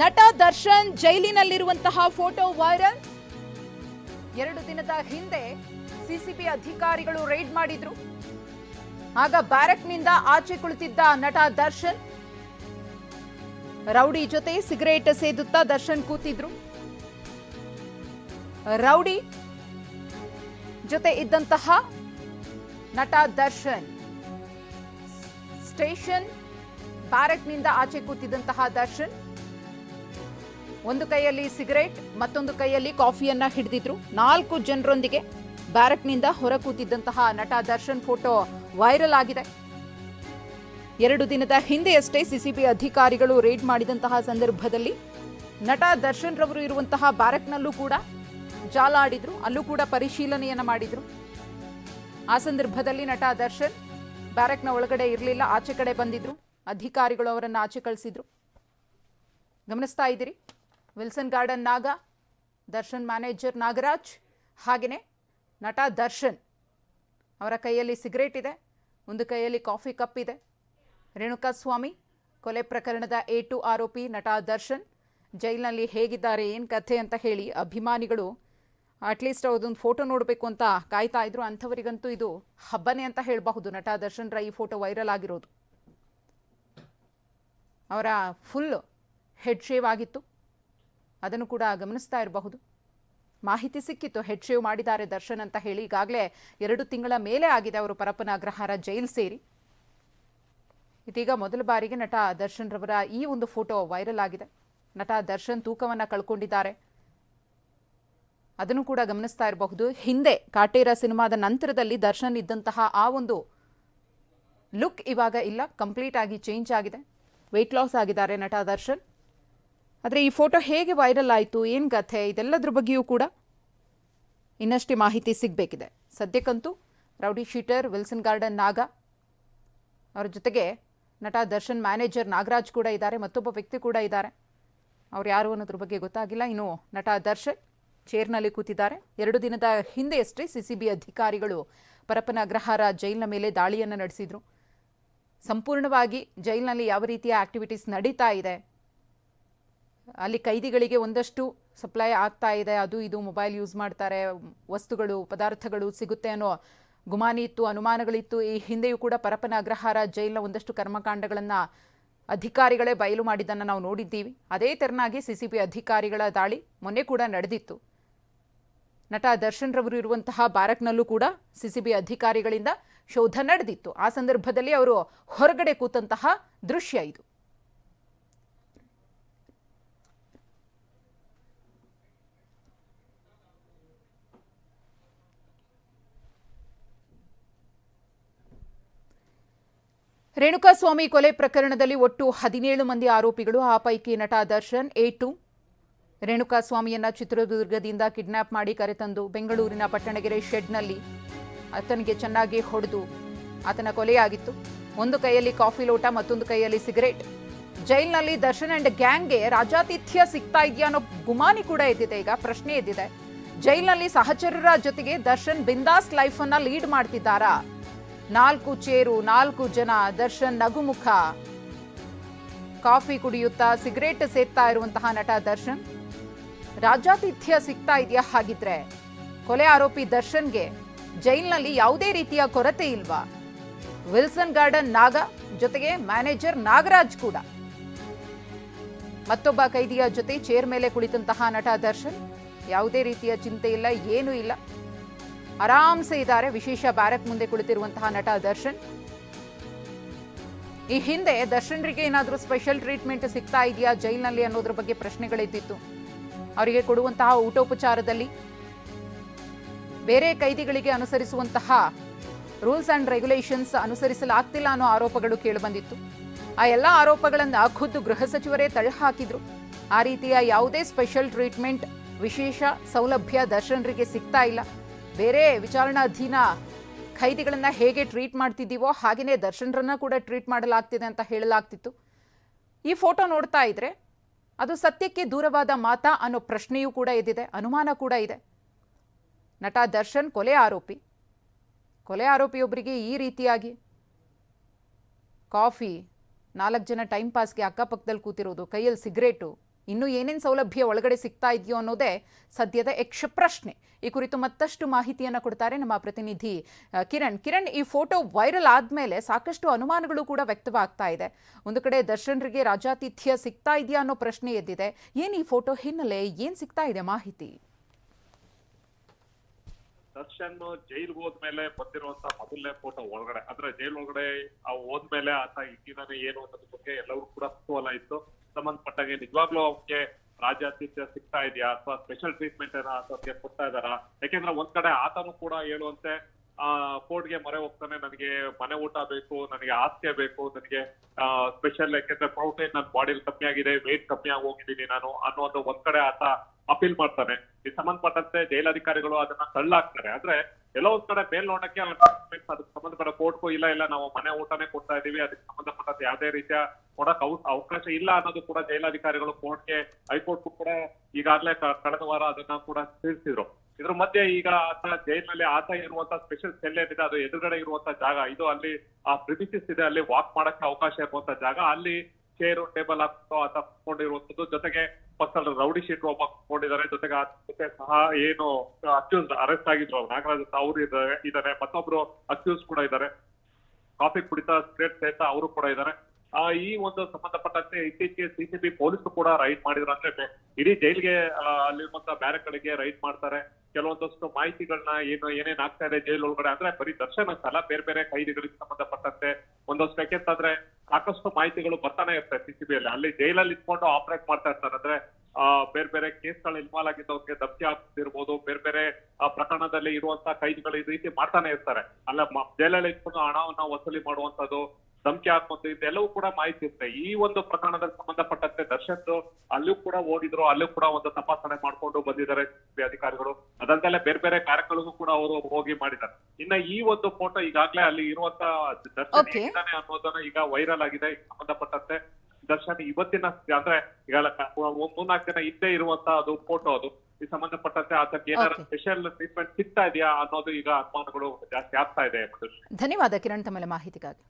ನಟ Darshan ಜೈಲಿನಲ್ಲಿರುವಂತಹ photo viral. ಎರಡು ದಿನದ ಹಿಂದೆ ಸಿಸಿಬಿ ಅಧಿಕಾರಿಗಳು ರೈಡ್ ಮಾಡಿದ್ರು. ಆಗ ಬ್ಯಾರಕ್ನಿಂದ ಆಚೆ ಕುಳಿತಿದ್ದ ನಟ ದರ್ಶನ್ ರೌಡಿ ಜೊತೆ ಸಿಗರೇಟ್ ಸೇದುತ್ತಾ ದರ್ಶನ್ ಕೂತಿದ್ರು. ರೌಡಿ ಜೊತೆ ಇದ್ದಂತಹ ನಟ ದರ್ಶನ್ ಸ್ಟೇಷನ್ ಬ್ಯಾರಕ್ನಿಂದ ಆಚೆ ಕೂತಿದ್ದಂತಹ ದರ್ಶನ್ ಒಂದು ಕೈಯಲ್ಲಿ ಸಿಗರೇಟ್, ಮತ್ತೊಂದು ಕೈಯಲ್ಲಿ ಕಾಫಿಯನ್ನ ಹಿಡಿದಿದ್ರು. ನಾಲ್ಕು ಜನರೊಂದಿಗೆ ಬ್ಯಾರಕ್ನಿಂದ ಹೊರ ಕೂತಿದ್ದಂತಹ ನಟ ದರ್ಶನ್ ಫೋಟೋ ವೈರಲ್ ಆಗಿದೆ. ಎರಡು ದಿನದ ಹಿಂದೆಯಷ್ಟೇ ಸಿಸಿಬಿ ಅಧಿಕಾರಿಗಳು ರೇಡ್ ಮಾಡಿದಂತಹ ಸಂದರ್ಭದಲ್ಲಿ ನಟ ದರ್ಶನ್ ರವರು ಇರುವಂತಹ ಬ್ಯಾರಕ್ನಲ್ಲೂ ಕೂಡ ಜಾಲ ಆಡಿದ್ರು, ಅಲ್ಲೂ ಕೂಡ ಪರಿಶೀಲನೆಯನ್ನ ಮಾಡಿದ್ರು. ಆ ಸಂದರ್ಭದಲ್ಲಿ ನಟ ದರ್ಶನ್ ಬ್ಯಾರಕ್ನ ಒಳಗಡೆ ಇರಲಿಲ್ಲ, ಆಚೆ ಕಡೆ ಬಂದಿದ್ರು, ಅಧಿಕಾರಿಗಳು ಅವರನ್ನು ಆಚೆ ಕಳಿಸಿದ್ರು. ಗಮನಿಸ್ತಾ ಇದ್ದೀರಿ? ವಿಲ್ಸನ್ ಗಾರ್ಡನ್ ನಾಗ, ದರ್ಶನ್ ಮ್ಯಾನೇಜರ್ ನಾಗರಾಜ್ ಹಾಗೆಯೇ ನಟ ದರ್ಶನ್. ಅವರ ಕೈಯಲ್ಲಿ ಸಿಗರೇಟ್ ಇದೆ, ಒಂದು ಕೈಯಲ್ಲಿ ಕಾಫಿ ಕಪ್ ಇದೆ. ರೇಣುಕಾ ಸ್ವಾಮಿ, ಕೊಲೆ ಪ್ರಕರಣದ ಎ ಟು ಆರೋಪಿ ನಟ ದರ್ಶನ್, ಜೈಲಿನಲ್ಲಿ ಹೇಗಿದ್ದಾರೆ, ಏನು ಕಥೆ ಅಂತ ಹೇಳಿ ಅಭಿಮಾನಿಗಳು ಅಟ್ಲೀಸ್ಟ್ ಅವ್ರದೊಂದು ಫೋಟೋ ನೋಡಬೇಕು ಅಂತ ಕಾಯ್ತಾ ಇದ್ರು. ಅಂಥವರಿಗಂತೂ ಇದು ಹಬ್ಬನೇ ಅಂತ ಹೇಳಬಹುದು. ನಟ ದರ್ಶನ್ರ ಈ ಫೋಟೋ ವೈರಲ್ ಆಗಿರೋದು. ಅವರ ಫುಲ್ ಹೆಡ್ ಶೇವ್ ಆಗಿತ್ತು. ಅದನ್ನು ಕೂಡ ಗಮನಿಸ್ತಾ ಇರಬಹುದು. ಮಾಹಿತಿ ಸಿಕ್ಕಿತ್ತು ಹೆಡ್ ಶೇವ್ ಮಾಡಿದ್ದಾರೆ ದರ್ಶನ್ ಅಂತ ಹೇಳಿ. ಈಗಾಗಲೇ ಎರಡು ತಿಂಗಳ ಮೇಲೆ ಆಗಿದೆ ಅವರು ಪರಪ್ಪನ ಅಗ್ರಹಾರ ಜೈಲ್ ಸೇರಿ. ಇದೀಗ ಮೊದಲ ಬಾರಿಗೆ ನಟ ದರ್ಶನ್ ರವರ ಈ ಒಂದು ಫೋಟೋ ವೈರಲ್ ಆಗಿದೆ. ನಟ ದರ್ಶನ್ ತೂಕವನ್ನು ಕಳ್ಕೊಂಡಿದ್ದಾರೆ. ಅದನ್ನು ಕೂಡ ಗಮನಿಸ್ತಾ ಇರಬಹುದು. ಹಿಂದೆ ಕಾಟೇರ ಸಿನಿಮಾದ ನಂತರದಲ್ಲಿ ದರ್ಶನ್ ಇದ್ದಂತಹ ಆ ಒಂದು ಲುಕ್ ಇವಾಗ ಇಲ್ಲ. ಕಂಪ್ಲೀಟ್ ಆಗಿ ಚೇಂಜ್ ಆಗಿದೆ. ವೆಯ್ಟ್ ಲಾಸ್ ಆಗಿದ್ದಾರೆ ನಟ ದರ್ಶನ್. ಆದರೆ ಈ ಫೋಟೋ ಹೇಗೆ ವೈರಲ್ ಆಯಿತು, ಏನು ಕಥೆ, ಇದೆಲ್ಲದ್ರ ಬಗ್ಗೆಯೂ ಕೂಡ ಇನ್ನಷ್ಟೇ ಮಾಹಿತಿ ಸಿಗಬೇಕಿದೆ. ಸದ್ಯಕ್ಕಂತೂ rowdy sheeter Wilson Garden Naga ಅವರ ಜೊತೆಗೆ ನಟ ದರ್ಶನ್ ಮ್ಯಾನೇಜರ್ ನಾಗರಾಜ್ ಕೂಡ ಇದ್ದಾರೆ, ಮತ್ತೊಬ್ಬ ವ್ಯಕ್ತಿ ಕೂಡ ಇದ್ದಾರೆ. ಅವ್ರು ಯಾರು ಅನ್ನೋದ್ರ ಬಗ್ಗೆ ಗೊತ್ತಾಗಿಲ್ಲ. ಇನ್ನು ನಟ ದರ್ಶನ್ ಚೇರ್ನಲ್ಲಿ ಕೂತಿದ್ದಾರೆ. ಎರಡು ದಿನದ ಹಿಂದೆಯಷ್ಟೇ ಸಿ ಸಿ ಬಿ ಅಧಿಕಾರಿಗಳು ಪರಪ್ಪನ ಅಗ್ರಹಾರ ಜೈಲಿನ ಮೇಲೆ ದಾಳಿಯನ್ನು ನಡೆಸಿದ್ರು. ಸಂಪೂರ್ಣವಾಗಿ ಜೈಲಿನಲ್ಲಿ ಯಾವ ರೀತಿಯ ಆಕ್ಟಿವಿಟೀಸ್ ನಡೀತಾ ಇದೆ ಅಲ್ಲಿ ಕೈದಿಗಳಿಗೆ ಒಂದಷ್ಟು ಸಪ್ಲೈ ಆಗ್ತಾ ಇದೆ. ಅದು ಇದು ಮೊಬೈಲ್ ಯೂಸ್ ಮಾಡ್ತಾರೆ. ವಸ್ತುಗಳು, ಪದಾರ್ಥಗಳು ಸಿಗುತ್ತೆ ಅನ್ನೋ ಗುಮಾನಿ ಇತ್ತು, ಅನುಮಾನಗಳಿತ್ತು. ಈ ಹಿಂದೆಯೂ ಕೂಡ ಪರಪನ ಅಗ್ರಹಾರ ಜೈಲಿನ ಒಂದಷ್ಟು ಕರ್ಮಕಾಂಡಗಳನ್ನು ಅಧಿಕಾರಿಗಳೇ ಬಯಲು ಮಾಡಿದ್ದನ್ನು ನಾವು ನೋಡಿದ್ದೀವಿ. ಅದೇ ತೆರನಾಗಿ ಸಿ ಸಿ ಬಿ ಅಧಿಕಾರಿಗಳ ದಾಳಿ ಮೊನ್ನೆ ಕೂಡ ನಡೆದಿತ್ತು. ನಟ ದರ್ಶನ್ ರವರು ಇರುವಂತಹ ಬಾರಕ್ನಲ್ಲೂ ಕೂಡ ಸಿ ಸಿ ಬಿ ಅಧಿಕಾರಿಗಳಿಂದ ಶೋಧ ನಡೆದಿತ್ತು. ಆ ಸಂದರ್ಭದಲ್ಲಿ ಅವರು ಹೊರಗಡೆ ಕೂತಂತಹ ದೃಶ್ಯ ಇದು. ರೇಣುಕಾಸ್ವಾಮಿ ಕೊಲೆ ಪ್ರಕರಣದಲ್ಲಿ ಒಟ್ಟು ಹದಿನೇಳು ಮಂದಿ ಆರೋಪಿಗಳು, ಆ ಪೈಕಿ ನಟ ದರ್ಶನ್ ಎ ಟು ರೇಣುಕಾಸ್ವಾಮಿಯನ್ನ ಚಿತ್ರದುರ್ಗದಿಂದ ಕಿಡ್ನಾಪ್ ಮಾಡಿ ಕರೆತಂದು ಬೆಂಗಳೂರಿನ ಪಟ್ಟಣಗೆರೆ ಶೆಡ್ನಲ್ಲಿ ಆತನಿಗೆ ಚೆನ್ನಾಗಿ ಹೊಡೆದು ಆತನ ಕೊಲೆಯಾಗಿತ್ತು. ಒಂದು ಕೈಯಲ್ಲಿ ಕಾಫಿ ಲೋಟ, ಮತ್ತೊಂದು ಕೈಯಲ್ಲಿ ಸಿಗರೇಟ್. ಜೈಲಿನಲ್ಲಿ ದರ್ಶನ್ ಅಂಡ್ ಗ್ಯಾಂಗ್ಗೆ ರಾಜಾತಿಥ್ಯ ಸಿಗ್ತಾ ಇದೆಯಾ ಅನ್ನೋ ಗುಮಾನಿ ಕೂಡ ಎದ್ದಿದೆ. ಈಗ ಪ್ರಶ್ನೆ ಎದ್ದಿದೆ. ಜೈಲಿನಲ್ಲಿ ಸಹಚರರ ಜೊತೆಗೆ ದರ್ಶನ್ ಬಿಂದಾಸ್ ಲೈಫ್ ಅನ್ನ ಲೀಡ್ ಮಾಡ್ತಿದ್ದಾರಾ? ನಾಲ್ಕು ಚೇರು, ನಾಲ್ಕು ಜನ ದರ್ಶನ್ ನಗುಮುಖ. ಕಾಫಿ ಕುಡಿಯುತ್ತಾ ಸಿಗರೇಟ್ ಸೇರ್ತಾ ಇರುವಂತಹ ನಟ ದರ್ಶನ್. ರಾಜಾತಿಥ್ಯ ಸಿಗ್ತಾ ಇದೆಯಾ ಹಾಗಿದ್ರೆ? ಕೊಲೆ ಆರೋಪಿ ದರ್ಶನ್ಗೆ ಜೈಲ್ನಲ್ಲಿ ಯಾವುದೇ ರೀತಿಯ ಕೊರತೆ ಇಲ್ವಾ? ವಿಲ್ಸನ್ ಗಾರ್ಡನ್ ನಾಗ, ಜೊತೆಗೆ ಮ್ಯಾನೇಜರ್ ನಾಗರಾಜ್ ಕೂಡ. ಮತ್ತೊಬ್ಬ ಕೈದಿಯ ಜೊತೆ ಚೇರ್ ಮೇಲೆ ಕುಳಿತಂತಹ ನಟ ದರ್ಶನ್. ಯಾವುದೇ ರೀತಿಯ ಚಿಂತೆ ಇಲ್ಲ, ಏನೂ ಇಲ್ಲ. ಆರಾಮ್ಸೆ ಇದ್ದಾರೆ. ವಿಶೇಷ ಬ್ಯಾರಕ್ ಮುಂದೆ ಕುಳಿತಿರುವಂತಹ ನಟ ದರ್ಶನ್. ಈ ಹಿಂದೆ ದರ್ಶನ್ರಿಗೆ ಏನಾದರೂ ಸ್ಪೆಷಲ್ ಟ್ರೀಟ್ಮೆಂಟ್ ಸಿಗ್ತಾ ಇದೆಯಾ ಜೈಲ್ನಲ್ಲಿ ಅನ್ನೋದ್ರ ಬಗ್ಗೆ ಪ್ರಶ್ನೆಗಳಿದ್ದಿತ್ತು. ಅವರಿಗೆ ಕೊಡುವಂತಹ ಊಟೋಪಚಾರದಲ್ಲಿ ಬೇರೆ ಕೈದಿಗಳಿಗೆ ಅನುಸರಿಸುವಂತಹ ರೂಲ್ಸ್ ಅಂಡ್ ರೆಗ್ಯುಲೇಷನ್ಸ್ ಅನುಸರಿಸಲಾಗ್ತಿಲ್ಲ ಅನ್ನೋ ಆರೋಪಗಳು ಕೇಳಿಬಂದಿತ್ತು. ಆ ಎಲ್ಲ ಆರೋಪಗಳನ್ನು ಖುದ್ದು ಗೃಹ ಸಚಿವರೇ ತಳ್ಳಹಾಕಿದ್ರು. ಆ ರೀತಿಯ ಯಾವುದೇ ಸ್ಪೆಷಲ್ ಟ್ರೀಟ್ಮೆಂಟ್ ವಿಶೇಷ ಸೌಲಭ್ಯ ದರ್ಶನರಿಗೆ ಸಿಗ್ತಾ ಇಲ್ಲ. ಬೇರೆ ವಿಚಾರಣಾಧೀನ ಖೈದಿಗಳನ್ನ ಹೇಗೆ ಟ್ರೀಟ್ ಮಾಡ್ತಿದ್ದೀವೋ ಹಾಗೆಯೇ ದರ್ಶನರನ್ನ ಕೂಡ ಟ್ರೀಟ್ ಮಾಡಲಾಗ್ತಿದೆ ಅಂತ ಹೇಳಲಾಗ್ತಿತ್ತು. ಈ ಫೋಟೋ ನೋಡ್ತಾ ಇದ್ರೆ ಅದು ಸತ್ಯಕ್ಕೆ ದೂರವಾದ ಮಾತಾ ಅನ್ನೋ ಪ್ರಶ್ನೆಯೂ ಕೂಡ ಇದ್ದಿದೆ ಅನುಮಾನ ಕೂಡ ಇದೆ. ನಟ ದರ್ಶನ್ ಕೊಲೆ ಆರೋಪಿ. ಕೊಲೆ ಆರೋಪಿಯೊಬ್ಬರಿಗೆ ಈ ರೀತಿಯಾಗಿ ಕಾಫಿ ನಾಲ್ಕು ಜನ ಟೈಮ್ ಪಾಸ್ಗೆ ಅಕ್ಕಪಕ್ಕದಲ್ಲಿ ಕೂತಿರೋದು, ಕೈಯಲ್ಲಿ ಸಿಗರೇಟು ಇನ್ನು ಏನೇನು ಸೌಲಭ್ಯ ಒಳಗಡೆ ಸಿಗ್ತಾ ಇದೆಯೋ ಅನ್ನೋದೇ ಸದ್ಯದ ಯಕ್ಷ ಪ್ರಶ್ನೆ. ಈ ಕುರಿತು ಮತ್ತಷ್ಟು ಮಾಹಿತಿಯನ್ನು ಕೊಡ್ತಾರೆ ನಮ್ಮ ಪ್ರತಿನಿಧಿ ಕಿರಣ್. ಕಿರಣ್, ಈ ಫೋಟೋ ವೈರಲ್ ಆದಮೇಲೆ ಸಾಕಷ್ಟು ಅನುಮಾನಗಳು ಕೂಡ ವ್ಯಕ್ತವಾಗ್ತಾ ಇದೆ. ಒಂದು ಕಡೆ ದರ್ಶನರಿಗೆ ರಾಜಾತಿಥ್ಯ ಸಿಗ್ತಾ ಇದೆಯಾ ಅನ್ನೋ ಪ್ರಶ್ನೆ ಎದ್ದಿದೆ. ಏನು ಈ ಫೋಟೋ ಹಿನ್ನೆಲೆ, ಏನು ಸಿಗ್ತಾ ಇದೆ ಮಾಹಿತಿ? ದರ್ಶನ್ ಜೈಲ್ಗೆ ಹೋದ್ಮೇಲೆ ಬಂದಿರುವಂತ ಮೊದಲನೇ ಫೋಟೋ ಒಳಗಡೆ, ಅಂದ್ರೆ ಜೈಲ್ ಒಳಗಡೆ ಹೋದ್ಮೇಲೆ ಆತ ಇಟ್ಟಿದ್ದಾನೆ ಏನು ಅನ್ನೋದ್ರ ಬಗ್ಗೆ ಎಲ್ಲರೂ ಕೂಡ ಕುತೂಹಲ ಇತ್ತು. ಸಂಬಂಧಪಟ್ಟಾಗೆ ನಿಜವಾಗ್ಲೂ ಅವ್ರಿಗೆ ರಾಜ್ಯಾತಿಥ್ಯ ಸಿಗ್ತಾ ಇದೆಯಾ ಅಥವಾ ಸ್ಪೆಷಲ್ ಟ್ರೀಟ್ಮೆಂಟ್ ಏನೋ ಅಥವಾ ಕೊಡ್ತಾ ಇದಾರಾ ಯಾಕೆಂದ್ರೆ ಒಂದ್ ಕಡೆ ಆತನು ಕೂಡ ಹೇಳುವಂತೆ, ಆ, ಕೋರ್ಟ್ಗೆ ಮೊರೆ ಹೋಗ್ತಾನೆ, ನನಗೆ ಮನೆ ಊಟ ಬೇಕು, ನನಗೆ ಆಸ್ತಿ ಬೇಕು, ನನಗೆ ಸ್ಪೆಷಲ್ ಯಾಕೆಂದ್ರೆ ಪ್ರೋಟೀನ್ ನನ್ನ ಬಾಡಿಲಿ ಕಮ್ಮಿ ಆಗಿದೆ ವೇಟ್ ಕಮ್ಮಿ ಆಗಿ ಹೋಗಿದ್ದೀನಿ ನಾನು ಅನ್ನೋದು ಒಂದ್ ಕಡೆ ಆತ ಅಪೀಲ್ ಮಾಡ್ತಾನೆ. ಈ ಸಂಬಂಧಪಟ್ಟಂತೆ ಜೈಲಾಧಿಕಾರಿಗಳು ಅದನ್ನ ತಳ್ಳಾಕ್ತಾರೆ. ಆದ್ರೆ ಎಲ್ಲೋ ಒಂದ್ ಕಡೆ ಮೇಲ್ ನೋಡಕ್ಕೆ ಅದಕ್ಕೆ ಸಂಬಂಧಪಟ್ಟ ಕೋರ್ಟ್ಗೂ ಇಲ್ಲ ಇಲ್ಲ, ನಾವು ಮನೆ ಊಟನೇ ಕೊಡ್ತಾ ಇದೀವಿ, ಅದಕ್ಕೆ ಸಂಬಂಧಪಟ್ಟಂತೆ ಯಾವುದೇ ರೀತಿಯ ಕೊಡಕ್ ಅವ- ಅವಕಾಶ ಇಲ್ಲ ಅನ್ನೋದು ಕೂಡ ಜೈಲಾಧಿಕಾರಿಗಳು ಕೋರ್ಟ್ಗೆ ಹೈಕೋರ್ಟ್ ಕೂಡ ಈಗಾಗಲೇ ಕಳೆದ ವಾರ ಅದನ್ನ ಕೂಡ ತಿಳಿಸಿದ್ರು. ಇದ್ರ ಮಧ್ಯೆ ಈಗ ಆತ ಜೈಲಿನಲ್ಲಿ ಆತ ಇರುವಂತ ಸ್ಪೆಷಲ್ ಸೆಲ್ ಏನಿದೆ ಅದು ಎದುರುಗಡೆ ಇರುವಂತ ಜಾಗ, ಇದು ಅಲ್ಲಿ ಆ ಪ್ರಿಮಿಸಿಸ್ ಇದೆ, ಅಲ್ಲಿ ವಾಕ್ ಮಾಡಕ್ಕೆ ಅವಕಾಶ ಇರುವಂತ ಜಾಗ, ಅಲ್ಲಿ ಚೇರು ಟೇಬಲ್ ಹಾಕೋ ಆತ ಕುತ್ಕೊಂಡಿರುವಂತದ್ದು ಜೊತೆಗೆ ಪರ್ಸನಲ್ ರೌಡಿ ಶೀಟ್ ಒಬ್ಬ ಕೊಂಡಿದ್ದಾರೆ ಜೊತೆಗೆ ಜೊತೆ ಸಹ ಏನು ಅಕ್ಯೂಸ್ ಅರೆಸ್ಟ್ ಆಗಿದ್ರು ನಾಗರಾಜ್ ಅವರು ಇದ್ದಾರೆ ಇದ್ದಾರೆ. ಮತ್ತೊಬ್ರು ಅಕ್ಯೂಸ್ ಕೂಡ ಇದ್ದಾರೆ. ಕಾಫಿ ಕುಡಿತಾ ಸ್ಟ್ರೇಟ್ ಸೇತ ಅವರು ಕೂಡ ಇದ್ದಾರೆ. ಈ ಒಂದು ಸಂಬಂಧಪಟ್ಟಂತೆ ಇತ್ತೀಚೆಗೆ ಸಿಸಿಬಿ ಪೊಲೀಸರು ಕೂಡ ರೈಡ್ ಮಾಡಿದ್ರು. ಅಂದ್ರೆ ಇಡೀ ಜೈಲ್ಗೆ ಅಲ್ಲಿರುವಂತ ಕಡೆಗೆ ರೈಡ್ ಮಾಡ್ತಾರೆ. ಕೆಲವೊಂದಷ್ಟು ಮಾಹಿತಿಗಳನ್ನ ಏನು, ಏನೇನ್ ಆಗ್ತಾ ಇದೆ ಜೈಲ್ ಒಳಗಡೆ ಅಂದ್ರೆ ಬರೀ ದರ್ಶನ ಅಂತಲ್ಲ ಬೇರೆ ಬೇರೆ ಕೈದಿಗಳಿಗೆ ಸಂಬಂಧಪಟ್ಟಂತೆ ಒಂದಷ್ಟು ಯಾಕೆಂತಂದ್ರೆ ಸಾಕಷ್ಟು ಮಾಹಿತಿಗಳು ಬರ್ತಾನೆ ಇರ್ತವೆ ಸಿಸಿಬಿ ಅಲ್ಲಿ. ಅಲ್ಲಿ ಜೈಲಲ್ಲಿ ಇಟ್ಕೊಂಡು ಆಪರೇಟ್ ಮಾಡ್ತಾ ಇರ್ತಾರೆ. ಅಂದ್ರೆ, ಆ, ಬೇರೆ ಬೇರೆ ಕೇಸ್ಗಳು ಇನ್ವಾಲ್ವ್ ಆಗಿದ್ದವ್ರಿಗೆ ಧಮಕಿ ಆಗ್ತಿರ್ಬೋದು ಬೇರೆ ಬೇರೆ ಪ್ರಕರಣದಲ್ಲಿ ಇರುವಂತ ಕೈದಿಗಳು ಈ ರೀತಿ ಮಾಡ್ತಾನೆ ಇರ್ತಾರೆ. ಅಲ್ಲ ಜೈಲಲ್ಲಿ ಇಟ್ಕೊಂಡು ಹಣವನ್ನ ವಸೂಲಿ ಮಾಡುವಂತದ್ದು ಧಮಕಿ ಎಲ್ಲವೂ ಇದೆಲ್ಲವೂ ಕೂಡ ಮಾಹಿತಿ ಇರುತ್ತೆ. ಈ ಒಂದು ಪ್ರಕರಣದಲ್ಲಿ ಸಂಬಂಧಪಟ್ಟಂತೆ ದರ್ಶನ್ ಅಲ್ಲೂ ಕೂಡ ಹೋಗಿದ್ರು ಅಲ್ಲೂ ಕೂಡ ಒಂದು ತಪಾಸಣೆ ಮಾಡ್ಕೊಂಡು ಬಂದಿದ್ದಾರೆ ಅಧಿಕಾರಿಗಳು. ಅದಲ್ಲದೆ ಬೇರೆ ಬೇರೆ ಕಾರ್ಯಗಳಿಗೂ ಕೂಡ ಅವರು ಹೋಗಿ ಮಾಡಿದ್ದಾರೆ. ಇನ್ನ ಈ ಒಂದು ಫೋಟೋ ಈಗಾಗಲೇ ಅಲ್ಲಿ ಇರುವಂತ ದರ್ಶನ್ ಅನ್ನೋದನ್ನ ಈಗ ವೈರಲ್ ಆಗಿದೆ. ಸಂಬಂಧಪಟ್ಟಂತೆ ದರ್ಶನ್ ಇವತ್ತಿನ ಅಂದ್ರೆ ಈಗ ಮೂರ್ನಾಲ್ಕು ದಿನ ಹಿಂದೆ ಇರುವಂತ ಅದು ಫೋಟೋ ಅದು. ಈ ಸಂಬಂಧಪಟ್ಟಂತೆ ಆತಕ್ಕೆ ಏನಾರ ಸ್ಪೆಷಲ್ ಟ್ರೀಟ್ಮೆಂಟ್ ಸಿಗ್ತಾ ಇದೆಯಾ ಅನ್ನೋದು ಈಗ ಅನುಮಾನಗಳು ಜಾಸ್ತಿ ಆಗ್ತಾ ಇದೆ. ಧನ್ಯವಾದ ಕಿರಣ್ ತಮ್ಮ ಮಾಹಿತಿಗಾಗಿ.